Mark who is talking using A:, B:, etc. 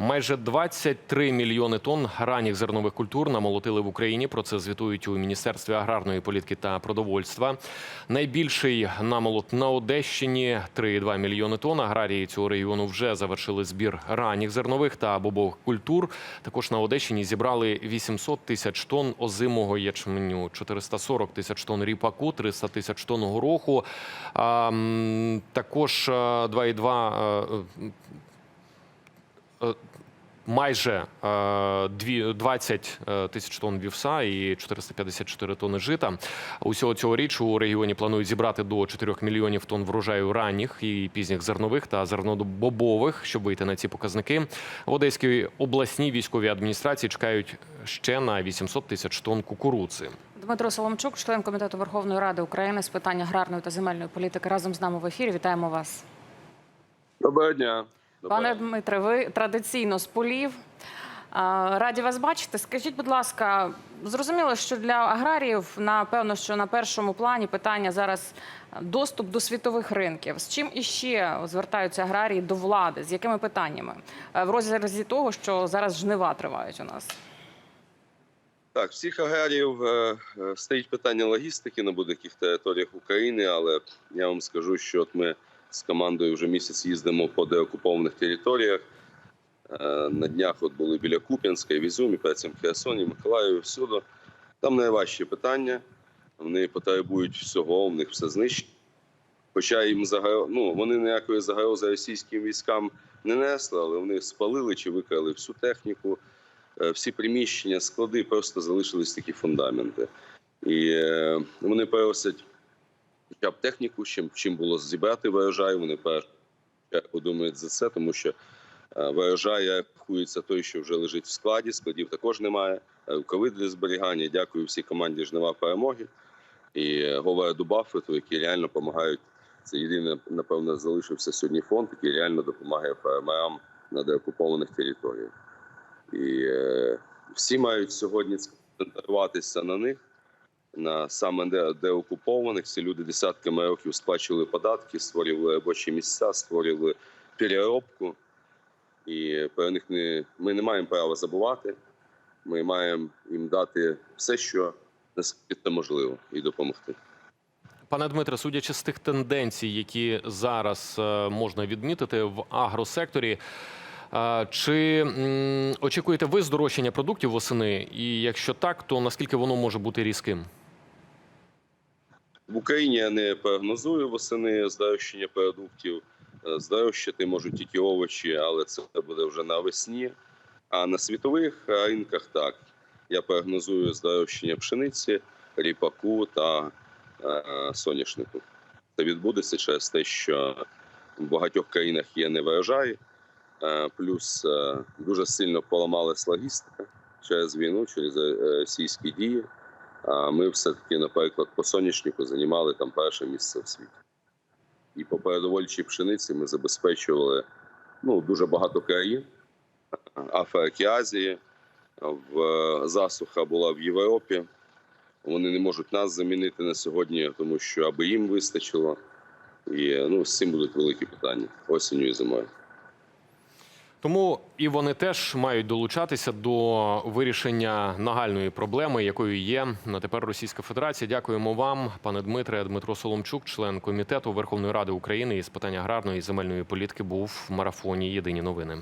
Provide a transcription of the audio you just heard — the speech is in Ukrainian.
A: Майже 23 мільйони тонн ранніх зернових культур намолотили в Україні. Про це звітують у Міністерстві аграрної політики та продовольства. Найбільший намолот на Одещині 3,2 мільйони тонн. Аграрії цього регіону вже завершили збір ранніх зернових та бобових культур. Також на Одещині зібрали 800 тисяч тонн озимого ячменю, 440 тисяч тонн ріпаку, 300 тисяч тонн гороху. А, також е, 2,2 е, е, майже е, дві- 20 е, тисяч тонн вівса і 454 тонни жита. Усього цього річ у регіоні планують зібрати до 4 мільйонів тонн врожаю ранніх і пізніх зернових та зернобобових, щоб вийти на ці показники. В Одеській обласній військовій адміністрації чекають ще на 800 тисяч тонн кукурудзи.
B: Дмитро Соломчук, член комітету Верховної Ради України з питань аграрної та земельної політики, разом з нами в ефірі. Вітаємо вас,
C: Доброго дня.
B: Пане. Дмитре. Ви традиційно з полів. Раді вас бачити. Скажіть, будь ласка, зрозуміло, що для аграріїв напевно, що на першому плані питання зараз доступ до світових ринків. З чим іще звертаються аграрії до влади? З якими питаннями Е, в розрізі того, що зараз жнива тривають у нас?
C: Так, всіх аграріїв е, е, стоїть питання логістики на будь-яких територіях України, але я вам скажу, що от ми з командою вже місяць їздимо по деокупованих територіях. Е, На днях от були біля Куп'янська, і в Ізюмі, перед цим в Херсоні, Миколаєві, всюди. Там найважчі питання. Вони потребують всього, в них все знищено. Хоча їм загро... ну, вони ніякої загрози російським військам не несли, але вони спалили чи викрали всю техніку. Е, всі приміщення, склади просто залишились такі фундаменти. І е, вони просять хоча б техніку, чим, чим було зібрати врожай. Вони перш чергу думають за це, тому що е, врожай рахується той, що вже лежить в складі. Складів також немає. Рукави для зберігання. Дякую всій команді Жнива перемоги і е, Говарду Баффету, які реально допомагають. Це єдине, напевно, залишився сьогодні фонд, який реально допомагає фермерам на деокупованих територіях. І е, всі мають сьогодні сконцентруватися на них, на саме де, де окупованих. Ці люди десятками років сплачували податки, створювали робочі місця, створювали переробку. І про них не, ми не маємо права забувати. Ми маємо їм дати все, що наскільки можливо, і допомогти.
A: Пане Дмитре, судячи з тих тенденцій, які зараз е, можна відмітити в агросекторі, е, чи очікуєте ви здорожчання продуктів восени? І якщо так, то наскільки воно може бути різким?
C: В Україні я не прогнозую восени здорожчання продуктів. Е, Здорожчати можуть тільки овочі, але це буде вже навесні. А на світових ринках так. Я прогнозую здорожчання пшениці, ріпаку та е, соняшнику. Це відбудеться через те, що в багатьох країнах є неврожай, е, плюс дуже сильно поламалась логістика через війну, через російські дії. А ми все-таки, наприклад, по соняшнику займали там перше місце в світі. І по передовольчій пшениці ми забезпечували ну, дуже багато країн Африки, Азії. В е, засуха була в Європі. Вони не можуть нас замінити на сьогодні, тому що аби їм вистачило. І ну, з цим будуть великі питання осінню і зимою.
A: Тому і вони теж мають долучатися до вирішення нагальної проблеми, якою є на тепер Російська Федерація. Дякуємо вам, пане Дмитре. Дмитро Соломчук, член комітету Верховної Ради України із питань аграрної і земельної політики, був в марафоні Єдині новини.